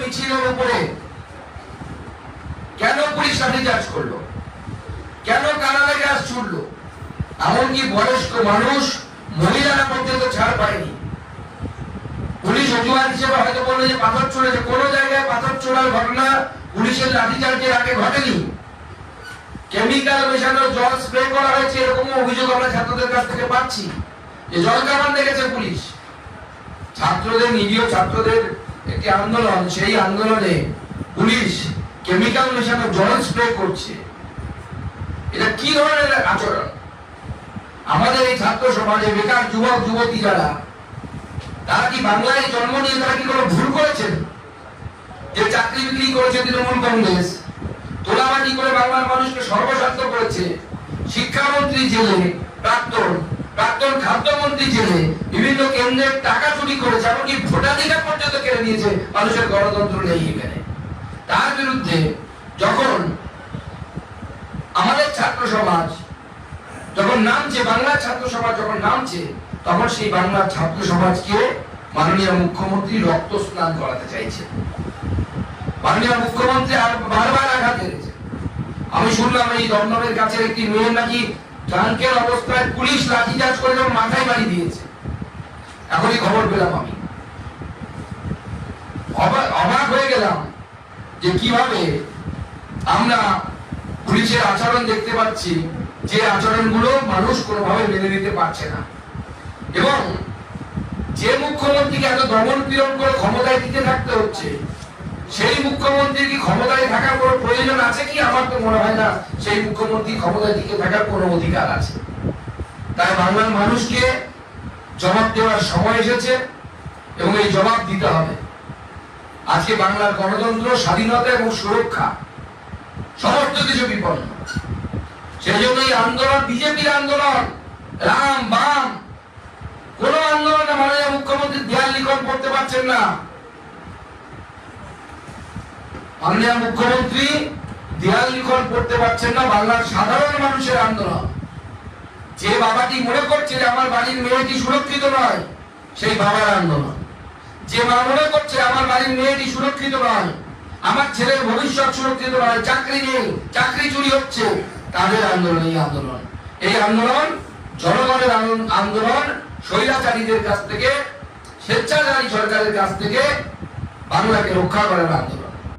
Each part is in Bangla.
মিছিলের উপরে কেন পুলিশ লাঠিচার্জ করল? কেন গ্যাস ছুটলো এমনকি বয়স্ক মানুষ মহিলারা পর্যন্ত ছাড় পায়নি। পুলিশ অজুহাত হিসেবে হয়তো বলল যে পাথর জায়গায় পাথর ঘটনা পুলিশের লাঠিচার্জের আগে ঘটেনি। কেমিক্যাল মেশানো জল স্প্রে করা হয়েছে এরকম অভিযোগ আমরা ছাত্রদের কাছ থেকে পাচ্ছি। যে জল কামান দেখেছে পুলিশ। ছাত্রদের, নিরীহ ছাত্রদের একটি আন্দোলন, সেই আন্দোলনে পুলিশ কেমিক্যাল মেশানো জল স্প্রে করছে। এটা কি ধরনের আচরণ? আমাদের এই ছাত্র সমাজে বেকার যুবক, যুবতী যারা, তারা কি বাংলায় জন্ম নিয়ে তারা কি কোনো ভুল করেছেন? যে চাকরি বিক্রি করেছে তৃণমূল কংগ্রেস, তোলাবাজি করে বাংলার মানুষকে সর্বস্বার্থ করেছে, শিক্ষামন্ত্রী জেলে, প্রাক্তন প্রাক্তন খাদ্যমন্ত্রী জেলে বিভিন্ন কেন্দ্রের টাকা চুরি করেছে, এমনকি ভোটাধিকার পর্যন্ত কেড়ে নিয়েছে মানুষের গণতন্ত্র নেই এখানে। তার বিরুদ্ধে যখন আমাদের ছাত্র সমাজ যখন নামছে, বাংলার ছাত্র সমাজ যখন নামছে, তখন সেই বাংলার ছাত্র সমাজকে মাননীয় মুখ্যমন্ত্রী রক্ত স্নান করাতে চাইছে। মাননীয় মুখ্যমন্ত্রী আর বারবার আঘাত এনেছে আমি শুনলাম এই দমদমের কাছে একটি মেয়ের নাকি ট্রাঙ্কের অবস্থায় পুলিশ লাঠিচার্জ করে যখন মাথায় বাড়ি দিয়েছে। এখনই খবর পেলাম আমি। অবাক হয়ে গেলাম যে কীভাবে আমরা পুলিশের আচরণ দেখতে পাচ্ছি, যে আচরণগুলো মানুষ কোনোভাবে মেনে নিতে পারছে না। এবং যে মুখ্যমন্ত্রীকে এত দমন পীড়ন করে ক্ষমতায় টিকে থাকতে হচ্ছে সেই মুখ্যমন্ত্রী কি ক্ষমতায় থাকার কোনো প্রয়োজন আছে কি? আমার তো মনে হয় না সেই মুখ্যমন্ত্রী ক্ষমতায় টিকে থাকার কোনো অধিকার আছে। তাই বাংলার মানুষকে জবাব দেওয়ার সময় এসেছে এবং এই জবাব দিতে হবে। আজকে বাংলার গণতন্ত্র, স্বাধীনতা এবং সুরক্ষা সমস্ত কিছু বিপন্ন। সেই জন্য এই আন্দোলন, বিজেপির আন্দোলন, রাম বাম, কোন আন্দোলনে মাননীয় মুখ্যমন্ত্রী দেয়াল লিখন করতে পারছেন না। মাননীয় মুখ্যমন্ত্রী দেয়াল লিখন করতে পারছেন না, বাংলার সাধারণ মানুষের আন্দোলন। যে বাবাটি মনে করছে যে আমার বাড়ির মেয়েটি সুরক্ষিত নয়, সেই বাবার আন্দোলন। যে মা মনে করছে আমার বাড়ির মেয়েটি সুরক্ষিত নয়, আমার ছেলের ভবিষ্যৎ সুরক্ষিত নয়, চাকরি নেই, চাকরি চুরি হচ্ছে, তাদের আন্দোলন, এই আন্দোলন। এই আন্দোলন জনগণের আন্দোলন- স্বৈরাচারীদের কাছ থেকে, স্বেচ্ছাচারী সরকারের কাছ থেকে বাংলাকে রক্ষা করার আন্দোলন।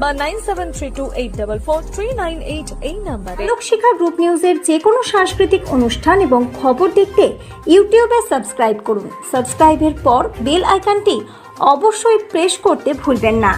বা nine seven three two eight double four three nine eight এই নাম্বারে লোকশিক্ষা গ্রুপ নিউজের যে কোনো সাংস্কৃতিক অনুষ্ঠান এবং খবর দেখতে ইউটিউবে সাবস্ক্রাইব করুন। সাবস্ক্রাইবের পর বেল আইকনটি অবশ্যই প্রেস করতে ভুলবেন না।